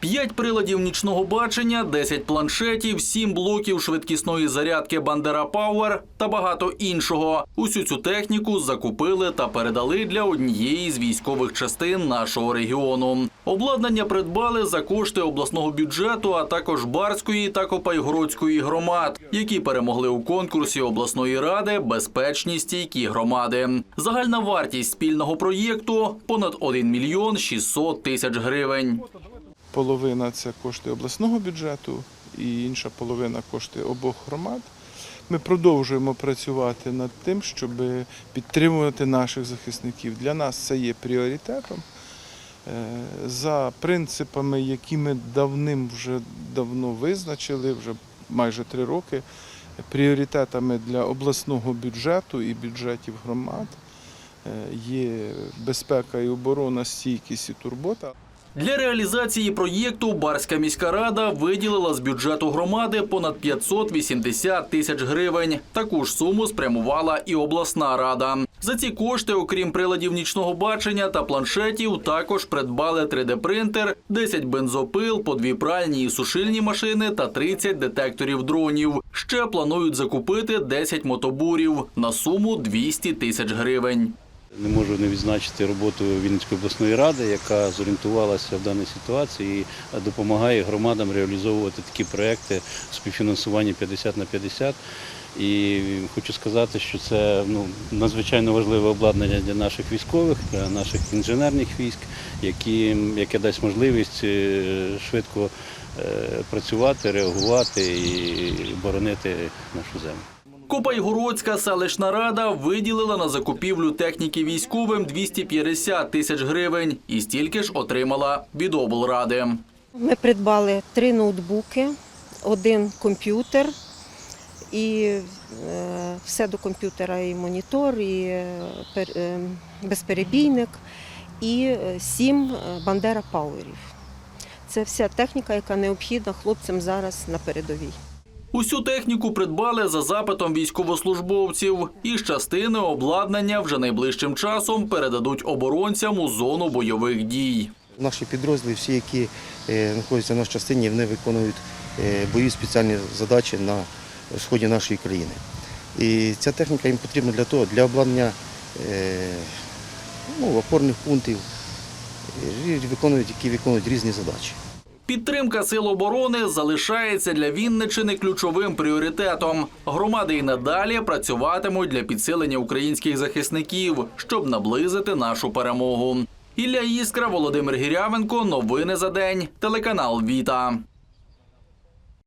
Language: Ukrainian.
П'ять приладів нічного бачення, 10 планшетів, 7 блоків швидкісної зарядки Бандера Пауер та багато іншого. Усю цю техніку закупили та передали для однієї з військових частин нашого регіону. Обладнання придбали за кошти обласного бюджету, а також Барської та Копайгородської громад, які перемогли у конкурсі обласної ради безпечні стійкі громади. Загальна вартість спільного проєкту понад 1 мільйон 600 тисяч гривень. Половина це кошти обласного бюджету і інша половина кошти обох громад. Ми продовжуємо працювати над тим, щоб підтримувати наших захисників. Для нас це є пріоритетом. Е, За принципами, які ми давним вже давно визначили, вже майже три роки, пріоритетами для обласного бюджету і бюджетів громад е, є безпека і оборона, стійкість і турбота. Для реалізації проєкту Барська міська рада виділила з бюджету громади понад 580 тисяч гривень. Таку ж суму спрямувала і обласна рада. За ці кошти, окрім приладів нічного бачення та планшетів, також придбали 3D-принтер, 10 бензопил, по дві пральні і сушильні машини та 30 детекторів дронів. Ще планують закупити 10 мотобурів на суму 200 тисяч гривень. Не можу не відзначити роботу Вінницької обласної ради, яка зорієнтувалася в даній ситуації і допомагає громадам реалізовувати такі проекти співфінансування 50 на 50. І хочу сказати, що це ну, надзвичайно важливе обладнання для наших військових, для наших інженерних військ, які, яке дасть можливість е, швидко е, працювати, реагувати і боронити нашу землю. Копайгородська селищна рада виділила на закупівлю техніки військовим 250 тисяч гривень і стільки ж отримала від облради. Ми придбали три ноутбуки, один комп'ютер і е, все до комп'ютера, і монітор, і е, е, безперебійник, і сім бандера пауерів. Це вся техніка, яка необхідна хлопцям зараз на передовій. Усю техніку придбали за запитом військовослужбовців, і з частини обладнання вже найближчим часом передадуть оборонцям у зону бойових дій. Наші підрозділи, всі, які е, знаходяться в нашій частині, вони виконують е, бойові спеціальні задачі на сході нашої країни. І ця техніка їм потрібна для того, для обладнання е, ну, опорних пунктів, е, виконують, які виконують різні задачі. Підтримка сил оборони залишається для Вінничини ключовим пріоритетом. Громади і надалі працюватимуть для підсилення українських захисників, щоб наблизити нашу перемогу. Ілля Іскра, Володимир Гірявенко. Новини за день. Телеканал Віта.